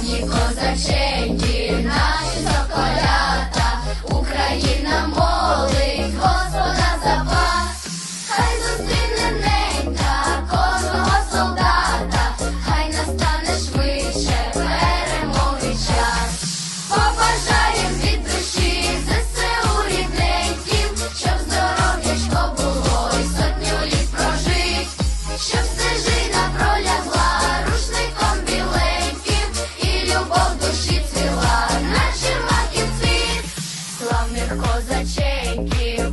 Славні козаченьки, наші соколята, Україна моя. 'Cause I in you.